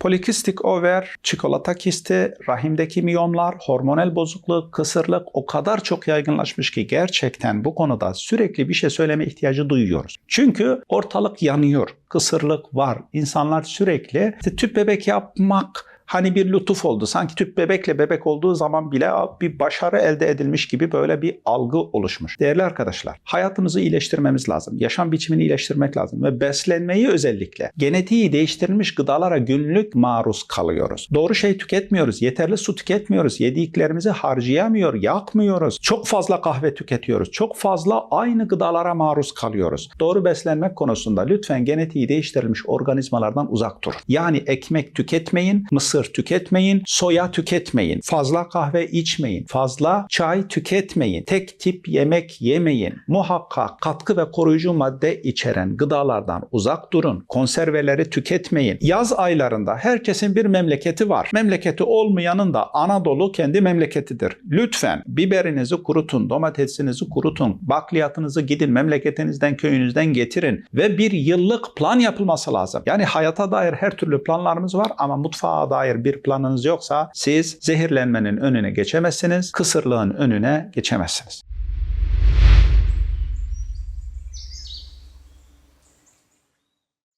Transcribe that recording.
Polikistik over, çikolata kisti, rahimdeki miyomlar, hormonal bozukluk, kısırlık o kadar çok yaygınlaşmış ki gerçekten bu konuda sürekli bir şey söyleme ihtiyacı duyuyoruz. Çünkü ortalık yanıyor, kısırlık var. İnsanlar sürekli işte tüp bebek yapmak hani bir lütuf oldu. Sanki tüp bebekle bebek olduğu zaman bile bir başarı elde edilmiş gibi böyle bir algı oluşmuş. Değerli arkadaşlar, hayatımızı iyileştirmemiz lazım. Yaşam biçimini iyileştirmek lazım ve beslenmeyi özellikle genetiği değiştirilmiş gıdalara günlük maruz kalıyoruz. Doğru şey tüketmiyoruz, yeterli su tüketmiyoruz, yediklerimizi harcayamıyor, yakmıyoruz. Çok fazla kahve tüketiyoruz. Çok fazla aynı gıdalara maruz kalıyoruz. Doğru beslenmek konusunda lütfen genetiği değiştirilmiş organizmalardan uzak durun. Yani ekmek tüketmeyin, mısır tüketmeyin, soya tüketmeyin, fazla kahve içmeyin, fazla çay tüketmeyin, tek tip yemek yemeyin. Muhakkak katkı ve koruyucu madde içeren gıdalardan uzak durun. Konserveleri tüketmeyin. Yaz aylarında herkesin bir memleketi var. Memleketi olmayanın da Anadolu kendi memleketidir. Lütfen biberinizi kurutun, domatesinizi kurutun, bakliyatınızı gidin memleketinizden, köyünüzden getirin ve bir yıllık plan yapılması lazım. Yani hayata dair her türlü planlarımız var ama mutfağa dair bir planınız yoksa siz zehirlenmenin önüne geçemezsiniz, kısırlığın önüne geçemezsiniz.